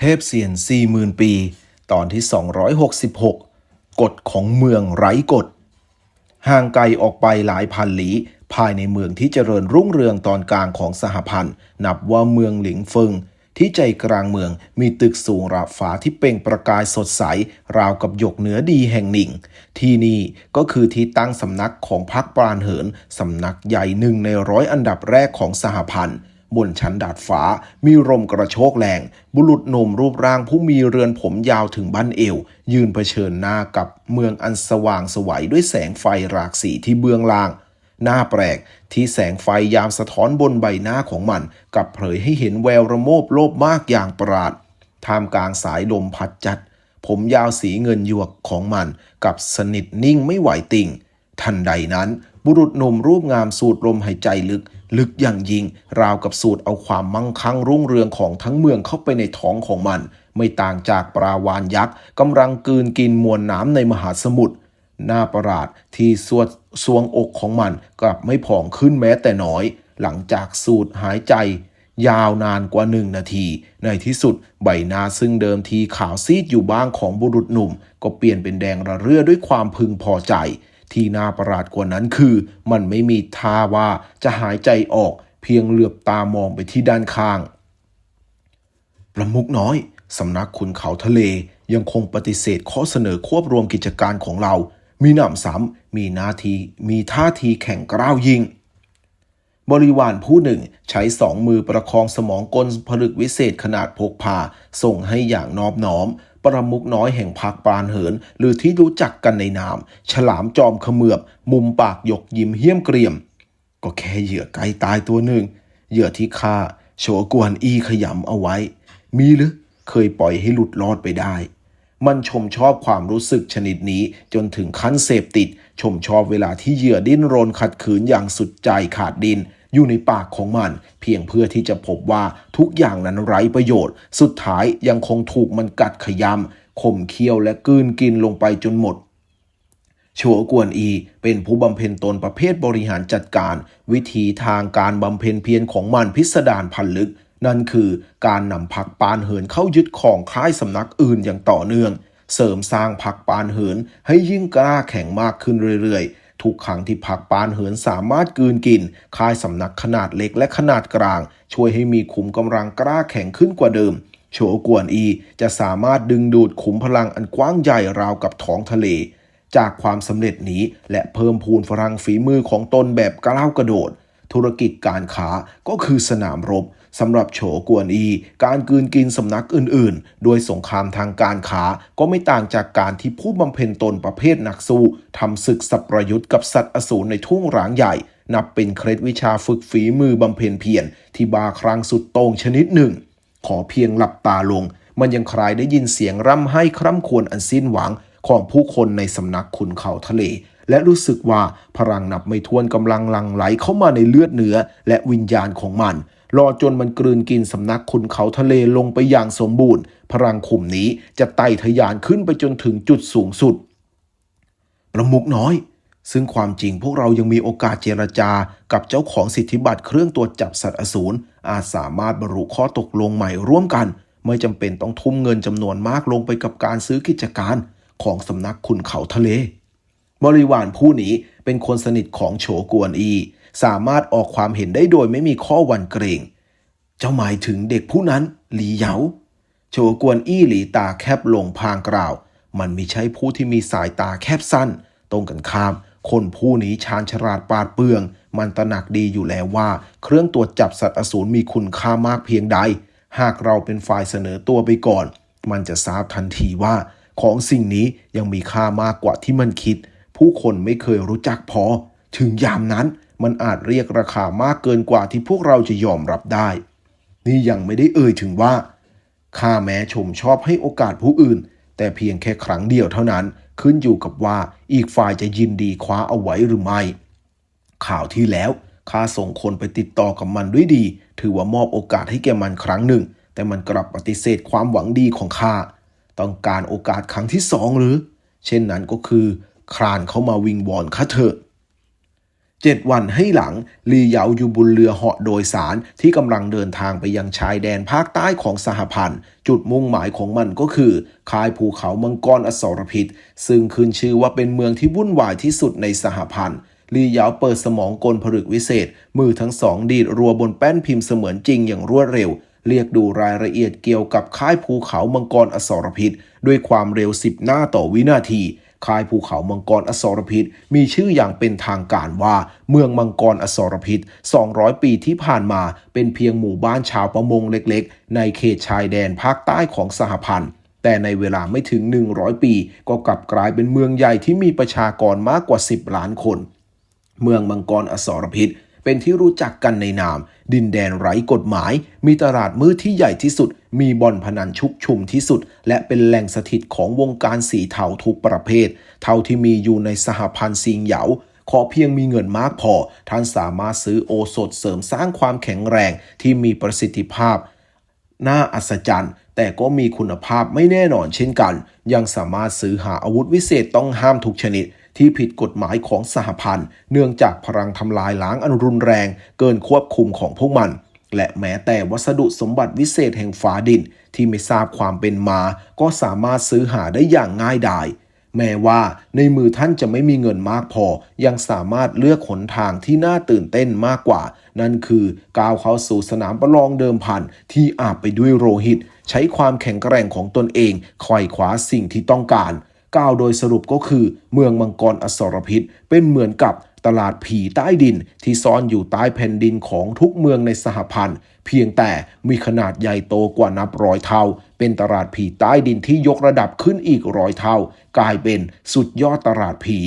เทพเซียนสี่หมื่นปี ตอนที่ 266 กฎของเมืองไร้กฎ ห่างไกลออกไปหลายพันลี้ภายในเมืองที่เจริญรุ่งเรืองตอนกลางของสหพันธ์ นับว่าเมืองหลิงเฟิง ที่ใจกลางเมืองมีตึกสูงราบฟ้าที่เปล่งประกายสดใส ราวกับหยกเหนือดีแห่งหนึ่ง ที่นี่ก็คือที่ตั้งสำนักของพรรคปราณเหิน สำนักใหญ่หนึ่งในร้อยอันดับแรกของสหพันธ์ บนชั้นดาดฟ้า มีลมกระโชกแรง บุรุษหนุ่มรูปร่างผู้มีเรือนผมยาวถึงบั้นเอว ยืนเผชิญหน้ากับเมืองอันสว่างสวัยด้วยแสงไฟหลากสีที่เบื้องล่างหน้าแปลกที่แสงไฟยามสะท้อนบนใบหน้าของมันกับเผยให้เห็นแววระโมบโลภมากอย่างประหลาดท่ามกลางสายลมพัดจัด ผมยาวสีเงินหยวกของมันกับสนิทนิ่งไม่ไหวติ่ง ทันใดนั้น บุรุษหนุ่มรูปงามสูดลมหายใจลึก ลึกอย่างยิ่ง ราวกับสูดเอาความมั่งคั่งรุ่งเรืองของทั้งเมืองเข้าไปในท้องของมัน ไม่ต่างจากปลาวานยักษ์กำลังกืนกินมวลน้ำในมหาสมุทรหน้าประหลาดที่สวดสวงอกของมันกลับไม่ผ่องขึ้นแม้แต่น้อย หลังจากสูดหายใจ ยาวนานกว่าหนึ่งนาที ในที่สุดใบหน้าซึ่งเดิมทีขาวซีดอยู่บ้างของบุรุษหนุ่ม ก็เปลี่ยนเป็นแดงระเรื่อด้วยความพึงพอใจ ที่น่าประหลาดกว่านั้นคือ มันไม่มีท่าว่าจะหายใจออกเพียงเหลือบตามองไปที่ด้านข้าง ประมุกน้อยสำนักขุนเขาทะเลยังคงปฏิเสธข้อเสนอควบรวมกิจการของเรา มีหนำซ้ำมีหน้าทีมีท่าทีแข่งกร้าวยิง บริวารผู้หนึ่งใช้สองมือประคองสมองกลผลึกวิเศษขนาดพกพา ส่งให้อย่างนอบน้อม ประมุกน้อยแห่งพักปาณเหิน หรือที่รู้จักกันในนาม ฉลามจอมเขมือบ มุมปากหยกยิ้มเหี้ยมเกรียม ก็แค่เหยื่อไก่ตายตัวหนึ่ง เหยื่อที่ฆ่าโฉกวนอีขยำเอาไว้ มีหรือเคยปล่อยให้หลุดรอดไปได้ มันชมชอบความรู้สึกชนิดนี้จนถึงขั้นเสพติด ชมชอบเวลาที่เหยื่อดิ้นรนขัดขืนอย่างสุดใจขาดดิน อยู่ในปากของมัน เพียงเพื่อที่จะพบว่าทุกอย่างนั้นไร้ประโยชน์ สุดท้ายยังคงถูกมันกัดขยำข่มเคี้ยวและกืนกินลงไปจนหมดโฉกวนอี เป็นผู้บำเพ็ญตนประเภทบริหารจัดการ วิธีทางการบำเพ็ญเพียรของมันพิสดารพันลึก นั่นคือการนำพักปานเหินเข้ายึดของค่ายสำนักอื่นอย่างต่อเนื่อง เสริมสร้างพักปานเหินให้ยิ่งกล้าแข็งมากขึ้นเรื่อยๆ ทุกครั้งที่พักปานเหินสามารถกืนกิน ค่ายสำนักขนาดเล็กและขนาดกลาง ช่วยให้มีขุมกำลังกล้าแข็งขึ้นกว่าเดิม โฉกวนอีจะสามารถดึงดูดขุมพลังอันกว้างใหญ่ราวกับท้องทะเล จากความสำเร็จนี้และเพิ่มพูนพลังฝีมือของตนแบบก้าวกระโดด ธุรกิจการค้าก็คือสนามรบ สำหรับโฉกวนอี การกืนกินสำนักอื่นๆ โดยสงครามทางการค้าก็ไม่ต่างจากการที่ผู้บำเพ็ญตนประเภทนักสู้ทำศึกสับประยุทธ์กับสัตว์อสูรในทุ่งร้างใหญ่ นับเป็นเคล็ดวิชาฝึกฝีมือบำเพ็ญเพียรที่บาครั้งสุดโต่งชนิดหนึ่ง ขอเพียงหลับตาลง มันยังคลายได้ยินเสียงร่ำไห้คร่ำควญอันสิ้นหวังของผู้คนในสำนักขุนเขาทะเล และรู้สึกว่าพลังนับไม่ถ้วนกำลังลังไหลเข้ามาในเลือดเนื้อและวิญญาณของมัน รอจนมันกลืนกินสำนักขุนเขาทะเลลงไปอย่างสมบูรณ์ พลังขุมนี้จะไต่ทะยานขึ้นไปจนถึงจุดสูงสุด ประมุกน้อย ซึ่งความจริงพวกเรายังมีโอกาสเจรจากับเจ้าของสิทธิบัตรเครื่องตรวจจับสัตว์อสูรอาจสามารถบรรลุข้อตกลงใหม่ร่วมกัน ไม่จำเป็นต้องทุ่มเงินจำนวนมากลงไปกับการซื้อกิจการของสำนักขุนเขาทะเล บริวารผู้นี้เป็นคนสนิทของโฉกวนอี สามารถออกความเห็นได้โดยไม่มีข้อวันเกรง เจ้าหมายถึงเด็กผู้นั้นหลีเหยาโฉกวนอี้หลีตาแคบลงพางกล่าว มันไม่ใช่ผู้ที่มีสายตาแคบสั้น ตรงกันข้าม คนผู้นี้ชาญฉลาดปาดเปือง มันตระหนักดีอยู่แล้วว่า เครื่องตรวจจับสัตว์อสูรมีคุณค่ามากเพียงใด หากเราเป็นฝ่ายเสนอตัวไปก่อน มันจะทราบทันทีว่า ของสิ่งนี้ยังมีค่ามากกว่าที่มันคิด ผู้คนไม่เคยรู้จักพอ ถึงยามนั้น มันอาจเรียกราคามากเกินกว่าที่พวกเราจะยอมรับได้ นี่ยังไม่ได้เอ่ยถึงว่าข้าแม้ชมชอบให้โอกาสผู้อื่น แต่เพียงแค่ครั้งเดียวเท่านั้น ขึ้นอยู่กับว่าอีกฝ่ายจะยินดีคว้าเอาไว้หรือไม่ ข่าวที่แล้วข้าส่งคนไปติดต่อกับมันด้วยดี ถือว่ามอบโอกาสให้แก่มันครั้งหนึ่ง แต่มันกลับปฏิเสธความหวังดีของข้าต้องการโอกาสครั้งที่สองหรือ เช่นนั้นก็คือคลานเข้ามาวิงวอนข้าเถอะ เจ็ดวันให้หลังลีเหยาอยู่บนเรือเหาะโดยสารที่กำลังเดินทางไปยังชายแดนภาคใต้ของสหพันธ์ จุดมุ่งหมายของมันก็คือ ค่ายภูเขามังกรอสรพิษ ซึ่งขึ้นชื่อว่าเป็นเมืองที่วุ่นวายที่สุดในสหพันธ์ลีเหยาเปิดสมองกลผลึกวิเศษ มือทั้งสองดีดรัวบนแป้นพิมพ์เสมือนจริงอย่างรวดเร็ว เรียกดูรายละเอียดเกี่ยวกับค่ายภูเขามังกรอสรพิษ ด้วยความเร็ว 10 หน้าต่อวินาที ค่ายภูเขามังกรอสรพิษ มีชื่ออย่างเป็นทางการว่า เมืองมังกรอสรพิษ 200 ปีที่ผ่านมาเป็นเพียงหมู่บ้านชาวประมงเล็กๆ ในเขตชายแดนภาคใต้ของสหพันธ์แต่ในเวลาไม่ถึง 100 ปี ก็กลับกลายเป็นเมืองใหญ่ที่มีประชากรมากกว่า 10 ล้านคน เมืองมังกรอสรพิษ เป็นที่รู้จักกันในนาม ดินแดนไร้กฎหมาย มีตลาดมืดที่ใหญ่ที่สุด มีบ่อนพนันชุกชุมที่สุด และเป็นแหล่งสถิตของวงการสีเทาทุกประเภท เท่าที่มีอยู่ในสหพันธ์ซิงเหยาขอเพียงมีเงินมากพอ ท่านสามารถซื้อโอสถเสริมสร้างความแข็งแรงที่มีประสิทธิภาพ น่าอัศจรรย์ แต่ก็มีคุณภาพไม่แน่นอนเช่นกัน ยังสามารถซื้อหาอาวุธวิเศษต้องห้ามทุกชนิด ที่ผิดกฎหมายของสหพันธ์ เนื่องจากพลังทำลายล้างอันรุนแรง เกินควบคุมของพวกมัน และแม้แต่วัสดุสมบัติวิเศษแห่งฟ้าดินที่ไม่ทราบความเป็นมา ก็สามารถซื้อหาได้อย่างง่ายดายแม้ว่าในมือท่านจะไม่มีเงินมากพอ ยังสามารถเลือกหนทางที่น่าตื่นเต้นมากกว่า นั่นคือก้าวเข้าสู่สนามประลองเดิมพันที่อาบไปด้วยโลหิต ใช้ความแข็งแกร่งของตนเองไขว่คว้าสิ่งที่ต้องการ ก้าวโดยสรุปก็คือ เมืองมังกรอสรพิษ เป็นเหมือนกับ ตลาดผีใต้ดินที่ซ่อนอยู่ใต้แผ่นดินของทุกเมืองในสหพันธ์ เพียงแต่มีขนาดใหญ่โตกว่านับร้อยเท่า เป็นตลาดผีใต้ดินที่ยกระดับขึ้นอีกร้อยเท่า กลายเป็นสุดยอดตลาดผี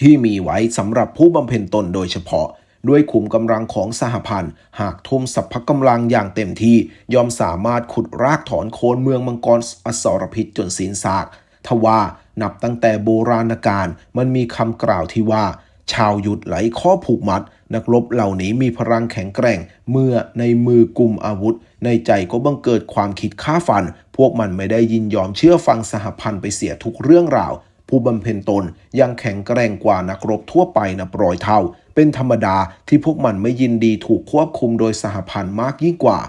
ที่มีไว้สำหรับผู้บำเพ็ญตนโดยเฉพาะด้วยขุมกำลังของสหพันธ์ หากทุ่มสรรพกำลังอย่างเต็มที่ย่อมสามารถขุดรากถอนโคนเมืองมังกรอสรพิษจนสิ้นซาก ทว่านับตั้งแต่โบราณกาลมันมีคำกล่าวที่ว่า ชาวหยุดไหลข้อผูกมัด นักรบเหล่านี้มีพลังแข็งแกร่ง เมื่อในมือกุมอาวุธ ในใจก็บังเกิดความคิดฆ่าฟัน พวกมันไม่ได้ยินยอมเชื่อฟังสหพันธ์ไปเสียทุกเรื่องราว ผู้บำเพ็ญตนยังแข็งแกร่งกว่านักรบทั่วไปนับร้อยเท่า เป็นธรรมดาที่พวกมันไม่ยินดีถูกควบคุมโดยสหพันธ์มากยิ่งกว่า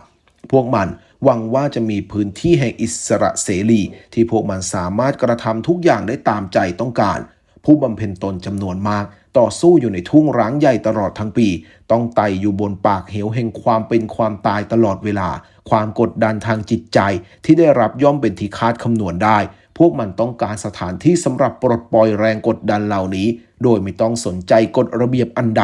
พวกมันหวังว่าจะมีพื้นที่แห่งอิสระเสรี ที่พวกมันสามารถกระทำทุกอย่างได้ตามใจต้องการ ผู้บำเพ็ญตนจำนวนมาก ต่อสู้อยู่ในทุ่งร้างใหญ่ตลอดทั้งปี ต้องไต่อยู่บนปากเหวแห่งความเป็นความตายตลอดเวลา ความกดดันทางจิตใจที่ได้รับย่อมเป็นที่คาดคำนวณได้ พวกมันต้องการสถานที่สำหรับปลดปล่อยแรงกดดันเหล่านี้ โดยไม่ต้องสนใจกฎระเบียบอันใด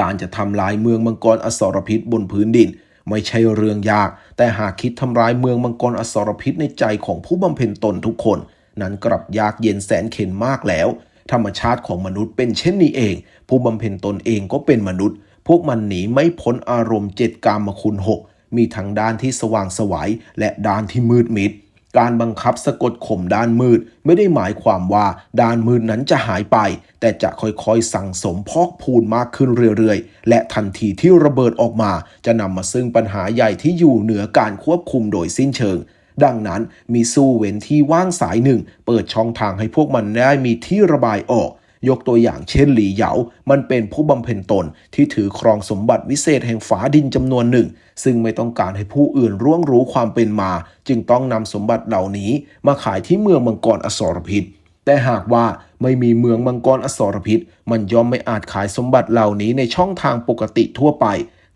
การจะทำลายเมืองมังกรอสรพิษบนพื้นดินไม่ใช่เรื่องยาก แต่หากคิดทำลายเมืองมังกรอสรพิษในใจของผู้บำเพ็ญตนทุกคน นั้นกลับยากเย็นแสนเข็ญมากแล้ว ธรรมชาติของมนุษย์เป็นเช่นนี้เอง ผู้บำเพ็ญตนเองก็เป็นมนุษย์ พวกมันหนีไม่พ้นอารมณ์เจ็ดกามคุณหกมีทั้งด้านที่สว่างสวัยและด้านที่มืดมิด การบังคับสะกดข่มด้านมืด ไม่ได้หมายความว่าด้านมืดนั้นจะหายไป แต่จะค่อยๆสั่งสมพอกพูนมากขึ้นเรื่อยๆ และทันทีที่ระเบิดออกมา จะนำมาซึ่งปัญหาใหญ่ที่อยู่เหนือการควบคุมโดยสิ้นเชิง ดังนั้นมีสู้เว้นที่ว่างสายหนึ่ง เปิดช่องทางให้พวกมันได้มีที่ระบายออกยกตัวอย่างเช่นหลี่เหยา มันเป็นผู้บำเพ็ญตนที่ถือครองสมบัติวิเศษแห่งฝาดินจำนวนหนึ่ง ซึ่งไม่ต้องการให้ผู้อื่นร่วงรู้ความเป็นมา จึงต้องนำสมบัติเหล่านี้มาขายที่เมืองมังกรอสรพิษ แต่หากว่าไม่มีเมืองมังกรอสรพิษ มันย่อมไม่อาจขายสมบัติเหล่านี้ในช่องทางปกติทั่วไป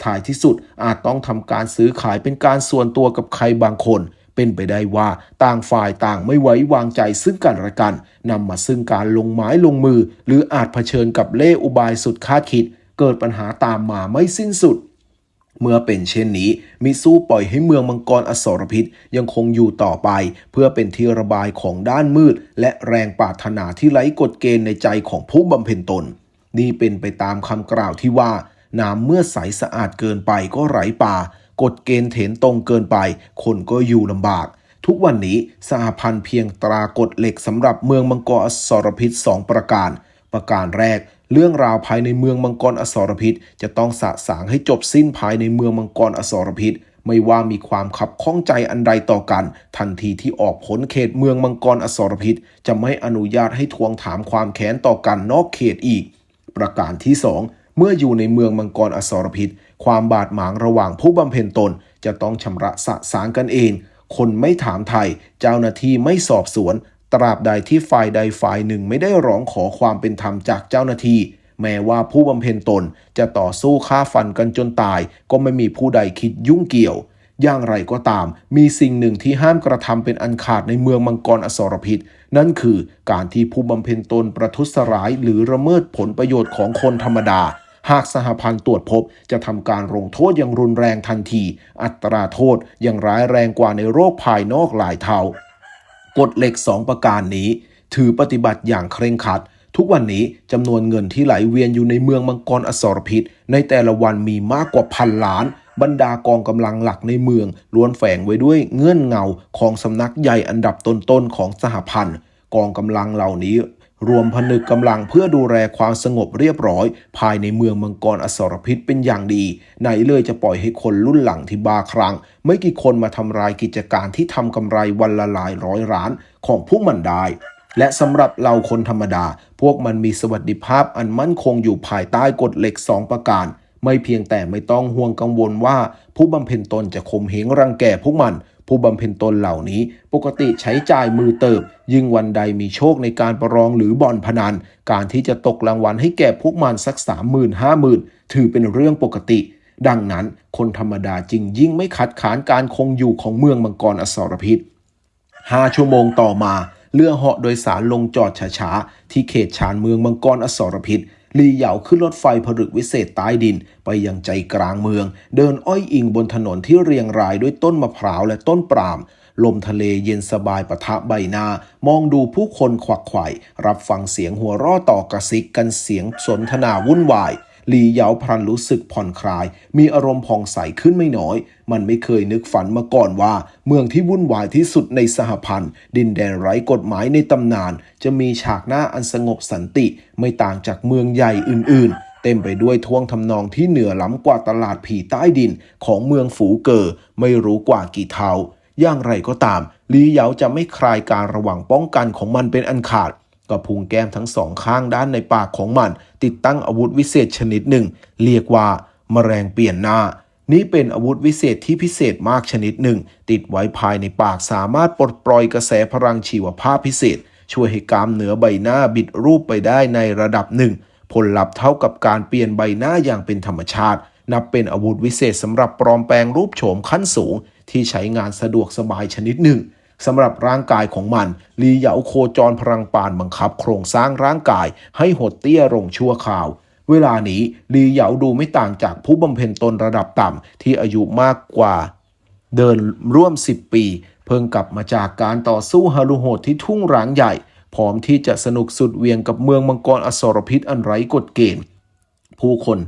ท้ายที่สุดอาจต้องทำการซื้อขายเป็นการส่วนตัวกับใครบางคน เป็นไปได้ว่าต่างฝ่ายต่างไม่ไว้วางใจซึ่งกันและกันนำมาซึ่งการลงไม้ลงมือ หรืออาจเผชิญกับเล่อุบายสุดคาดคิด เกิดปัญหาตามมาไม่สิ้นสุดเมื่อเป็นเช่นนี้ มิสู้ปล่อยให้เมืองมังกรอสรพิษยังคงอยู่ต่อไป เพื่อเป็นที่ระบายของด้านมืด และแรงปรารถนาที่ไร้กฎเกณฑ์ในใจของผู้บำเพ็ญตน นี่เป็นไปตามคำกล่าวที่ว่า น้ำเมื่อใสสะอาดเกินไปก็ไร้ป่า กฎเกณฑ์เถนตรงเกินไป คนก็อยู่ลำบาก ทุกวันนี้สหพันธ์เพียงตรากฎเหล็กสำหรับเมืองมังกรอสรพิษสองประการ ประการแรก เรื่องราวภายในเมืองมังกรอสรพิษ จะต้องสะสางให้จบสิ้นภายในเมืองมังกรอสรพิษไม่ว่ามีความขับข้องใจอันใดต่อกัน ทันทีที่ออกผลเขตเมืองมังกรอสรพิษ จะไม่อนุญาตให้ทวงถามความแค้นต่อกันนอกเขตอีก ประการที่ 2 เมื่ออยู่ในเมืองมังกรอสรพิษ ความบาดหมางระหว่างผู้บำเพ็ญตนจะต้องชำระสะสางกันเอง คนไม่ถามไทย เจ้าหน้าที่ไม่สอบสวน ตราบใดที่ฝ่ายใดฝ่ายหนึ่งไม่ได้ร้องขอความเป็นธรรมจากเจ้าหน้าที่ แม้ว่าผู้บำเพ็ญตนจะต่อสู้ฆ่าฟันกันจนตาย ก็ไม่มีผู้ใดคิดยุ่งเกี่ยว อย่างไรก็ตาม มีสิ่งหนึ่งที่ห้ามกระทำเป็นอันขาดในเมืองมังกรอสรพิษ นั่นคือการที่ผู้บำเพ็ญตนประทุษร้ายหรือละเมิดผลประโยชน์ของคนธรรมดา หากสหพันธ์ตรวจพบ จะทำการลงโทษอย่างรุนแรงทันที อัตราโทษยังร้ายแรงกว่าในโรคภายนอกหลายเท่ากฎเหล็ก 2 ประการนี้ ถือปฏิบัติอย่างเคร่งครัด ทุกวันนี้จำนวนเงินที่ไหลเวียนอยู่ในเมืองมังกรอสรพิษ ในแต่ละวันมีมากกว่าพันล้านบรรดากองกำลังหลักในเมืองล้วนแฝงไว้ด้วยเงื่อนเงาของสำนักใหญ่อันดับต้นๆของสหพันธ์ กองกำลังเหล่านี้ รวมผนึกกำลังเพื่อดูแลความสงบเรียบร้อย ภายในเมืองมังกรอสรพิษเป็นอย่างดี ไหนเลยจะปล่อยให้คนรุ่นหลังที่บาครั้ง ไม่กี่คนมาทำลายกิจการที่ทำกำไรวันละหลายร้อยล้านของพวกมันได้และสำหรับเราคนธรรมดา พวกมันมีสวัสดิภาพอันมั่นคงอยู่ภายใต้กฎเหล็ก 2 ประการ ไม่เพียงแต่ไม่ต้องห่วงกังวลว่า ผู้บำเพ็ญตนจะข่มเหงรังแกพวกมัน ผู้บำเพ็ญตนเหล่านี้ปกติใช้จ่ายมือเติบ ยิ่งวันใดมีโชคในการประลองหรือบ่อนพนัน การที่จะตกรางวัลให้แก่พวกมันสักสามหมื่นห้าหมื่นถือเป็นเรื่องปกติ ดังนั้นคนธรรมดาจึงยิ่งไม่ขัดขานการคงอยู่ของเมืองมังกรอสรพิษห้าชั่วโมงต่อมาเรือเหาะโดยสารลงจอดช้าๆที่เขตชานเมืองมังกรอสรพิษ ลีเหยาขึ้นรถไฟผลึกวิเศษใต้ดิน ไปยังใจกลางเมือง เดินอ้อยอิงบนถนนที่เรียงรายด้วยต้นมะพร้าวและต้นปาล์มลมทะเลเย็นสบายปะทะใบหน้า มองดูผู้คนขวักไขว่รับฟังเสียงหัวร่อต่อกระซิกกันเสียงสนทนาวุ่นวาย หลีเหยาพลันรู้สึกผ่อนคลาย มีอารมณ์ผ่องใสขึ้นไม่น้อย มันไม่เคยนึกฝันมาก่อนว่า เมืองที่วุ่นวายที่สุดในสหพันธ์ ดินแดนไร้กฎหมายในตำนาน จะมีฉากหน้าอันสงบสันติ ไม่ต่างจากเมืองใหญ่อื่น ๆเต็มไปด้วยท่วงทำนองที่เหนือล้ำกว่าตลาดผีใต้ดินของเมืองฝูเกอไม่รู้กว่ากี่เท่า อย่างไรก็ตาม ลีเหยาจะไม่คลายการระวังป้องกันของมันเป็นอันขาด ก็พุงแก้มทั้งสองข้างด้านในปากของมัน ติดตั้งอาวุธวิเศษชนิดหนึ่ง เรียกว่าแมลงเปลี่ยนหน้า นี่เป็นอาวุธวิเศษที่พิเศษมากชนิดหนึ่ง ติดไว้ภายในปากสามารถปลดปล่อยกระแสพลังชีวภาพพิเศษ ช่วยให้กามเหนือใบหน้าบิดรูปไปได้ในระดับหนึ่ง ผลลัพธ์เท่ากับการเปลี่ยนใบหน้าอย่างเป็นธรรมชาติ นับเป็นอาวุธวิเศษสำหรับปลอมแปลงรูปโฉมขั้นสูง ที่ใช้งานสะดวกสบายชนิดหนึ่ง สำหรับร่างกายของมัน ลีเหยาโคจรพลังปานบังคับ โครงสร้างร่างกายให้หดเตี้ยลงชั่วคราว เวลานี้ลีเหยาดูไม่ต่างจากผู้บำเพ็ญตนระดับต่ำที่อายุมากกว่า เดินร่วม 10 ปี เพิ่งกลับมาจากการต่อสู้ฮารุโหดที่ทุ่งร้างใหญ่ พร้อมที่จะสนุกสุดเวียงกับเมืองมังกรอสรพิษอันไร้กฎเกณฑ์ ผู้คน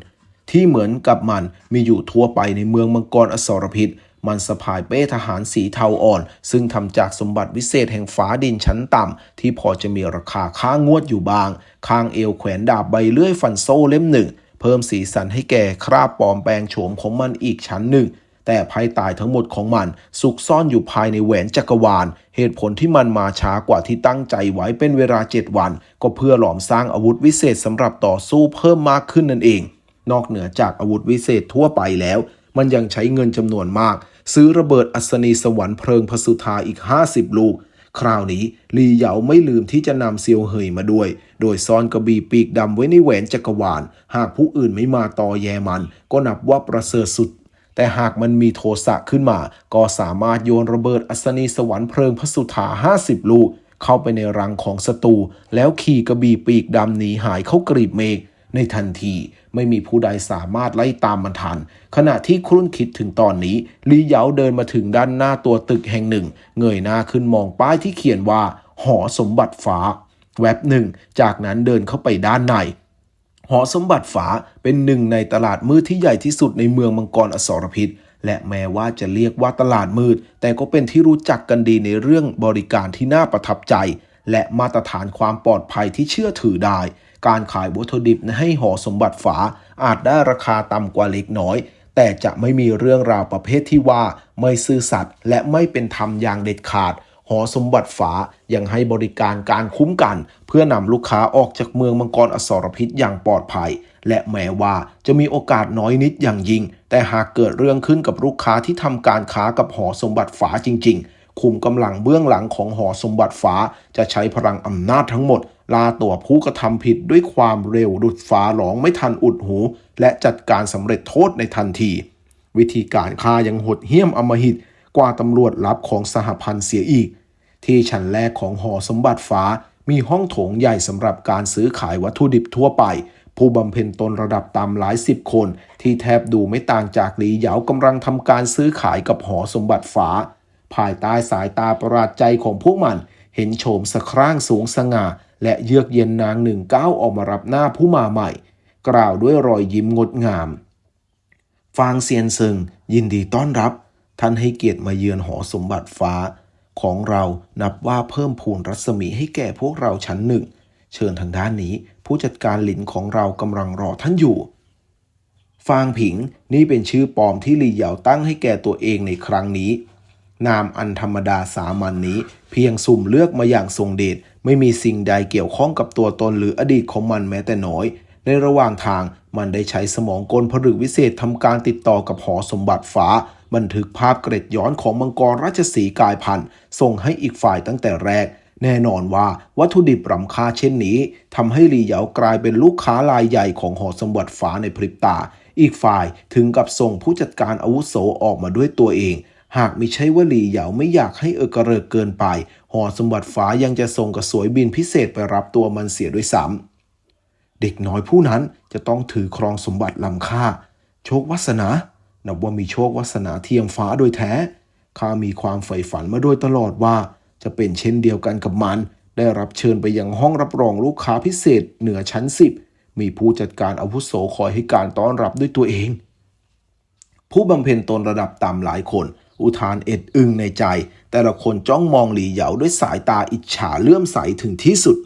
ที่เหมือนกับมันมีอยู่ทั่วไปในเมืองมังกรอสรพิษ มันสะพายเป้ทหารสีเทาอ่อน ซึ่งทำจากสมบัติวิเศษแห่งฟ้าดินชั้นต่ำ ที่พอจะมีราคาค่างวดอยู่บาง ข้างเอวแขวนดาบใบเลื่อยฟันโซ่เล่มหนึ่ง เพิ่มสีสันให้แก่คราบปลอมแปลงโฉมของมันอีกชั้นหนึ่งแต่ภายใต้ทั้งหมดของมันสุกซ่อนอยู่ภายในแหวนจักรวาล เหตุผลที่มันมาช้ากว่าที่ตั้งใจไว้เป็นเวลา 7 วัน ก็เพื่อหลอมสร้างอาวุธวิเศษสำหรับต่อสู้เพิ่มมากขึ้นนั่นเอง นอกเหนือจากอาวุธวิเศษทั่วไปแล้ว มันยังใช้เงินจำนวนมาก ซื้อระเบิดอัศนีสวรรค์เพลิงพสุธาอีก 50 ลูก คราวนี้ลีเหยาไม่ลืมที่จะนำเซียวเหยมาด้วย โดยซ่อนกระบี่ปีกดำไว้ในแหวนจักรวาล หากผู้อื่นไม่มาต่อแยมัน ก็นับว่าประเสริฐสุดแต่หากมันมีโทสะขึ้นมา ก็สามารถโยนระเบิดอัศนีสวรรค์เพลิงพสุธา50 ลูก เข้าไปในรังของศัตรูแล้วขี่กระบี่ปีกดำหนีหายเข้ากรีบเมฆในทันที ไม่มีผู้ใดสามารถไล่ตามมันทัน ขณะที่ครุ่นคิดถึงตอนนี้ลีเหยาเดินมาถึงด้านหน้าตัวตึกแห่งหนึ่ง เงยหน้าขึ้นมองป้ายที่เขียนว่า หอสมบัติฟ้า แวบหนึ่ง จากนั้นเดินเข้าไปด้านในหอสมบัติฝาเป็นหนึ่งในตลาดมืดที่ใหญ่ที่สุดในเมืองมังกรอสรพิษ และแม้ว่าจะเรียกว่าตลาดมืด แต่ก็เป็นที่รู้จักกันดีในเรื่องบริการที่น่าประทับใจ และมาตรฐานความปลอดภัยที่เชื่อถือได้ การขายวัตถุดิบให้หอสมบัติฝาอาจได้ราคาต่ำกว่าเล็กน้อย แต่จะไม่มีเรื่องราวประเภทที่ว่า ไม่ซื่อสัตย์และไม่เป็นธรรมอย่างเด็ดขาดหอสมบัติฝายังให้บริการการคุ้มกัน เพื่อนำลูกค้าออกจากเมืองมังกรอสรพิษอย่างปลอดภัย และแม้ว่าจะมีโอกาสน้อยนิดอย่างยิ่ง แต่หากเกิดเรื่องขึ้นกับลูกค้าที่ทำการค้ากับหอสมบัติฝาจริง ๆ คุมกำลังเบื้องหลังของหอสมบัติฟ้าจะใช้พลังอำนาจทั้งหมด ลาตัวผู้กระทำผิดด้วยความเร็วดุดฟ้าหลองไม่ทันอุดหู และจัดการสำเร็จโทษในทันที วิธีการฆ่ายังหดเหี้ยมอมหิตกว่าตำรวจลับของสหพันธ์เสียอีก ที่ชั้นแรกของหอสมบัติฟ้ามีห้องโถงใหญ่สำหรับการซื้อขายวัตถุดิบทั่วไป ผู้บำเพ็ญตนระดับต่ำหลายสิบคน ที่แทบดูไม่ต่างจากหลีเหยากำลังทำการซื้อขายกับหอสมบัติฟ้า ภายใต้สายตาประหลาดใจของพวกมัน เห็นโฉมสะคร่างสูงสง่า และเยือกเย็นนางหนึ่งก้าวออกมารับหน้าผู้มาใหม่ กล่าวด้วยรอยยิ้มงดงาม ฟางเซียนซึงยินดีต้อนรับ ท่านให้เกียรติมาเยือนหอสมบัติฟ้า ของเรานับว่าเพิ่มพูนรัศมีให้แก่พวกเราชั้นหนึ่ง เชิญทางด้านนี้ ผู้จัดการหลินของเรากำลังรอท่านอยู่ฟางผิงนี่เป็นชื่อปลอมที่หลี่เหยาตั้งให้แก่ตัวเองในครั้งนี้ นามอันธรรมดาสามัญนนี้ เพียงสุ่มเลือกมาอย่างทรงเดชไม่มีสิ่งใดเกี่ยวข้องกับตัวตนหรืออดีตของมันแม้แต่น้อย ในระหว่างทางมันได้ใช้สมองกลผลึกวิเศษทำการติดต่อกับหอสมบัติฟ้า บันทึกภาพเกร็ดย้อนของมังกรราชสีกายพันธุ์ส่งให้อีกฝ่ายตั้งแต่แรก แน่นอนว่าวัตถุดิบรำค่าเช่นนี้ทำให้หลีเหยากลายเป็นลูกค้ารายใหญ่ของหอสมบัติฟ้าในพริบตา อีกฝ่ายถึงกับส่งผู้จัดการอาวุโสออกมาด้วยตัวเอง หากมิใช่วลีเหยาไม่อยากให้เอกระเริกเกินไป หอสมบัติฟ้ายังจะส่งกระสวยบินพิเศษไปรับตัวมันเสียด้วยซ้ำเด็กน้อยผู้นั้นจะต้องถือครองสมบัติล้ำค่า โชควาสนา นับว่ามีโชควาสนาเทียมฟ้าโดยแท้ข้ามีความใฝ่ฝันมาโดยตลอดว่า จะเป็นเช่นเดียวกันกับมัน ได้รับเชิญไปยังห้องรับรองลูกค้าพิเศษเหนือชั้นสิบมีผู้จัดการอาวุโสคอยให้การต้อนรับด้วยตัวเอง ผู้บำเพ็ญตนระดับต่ำหลายคน อุทานเอ็ดอึงในใจ แต่ละคนจ้องมองหลีเหยาด้วยสายตาอิจฉาเลื่อมใสถึงที่สุด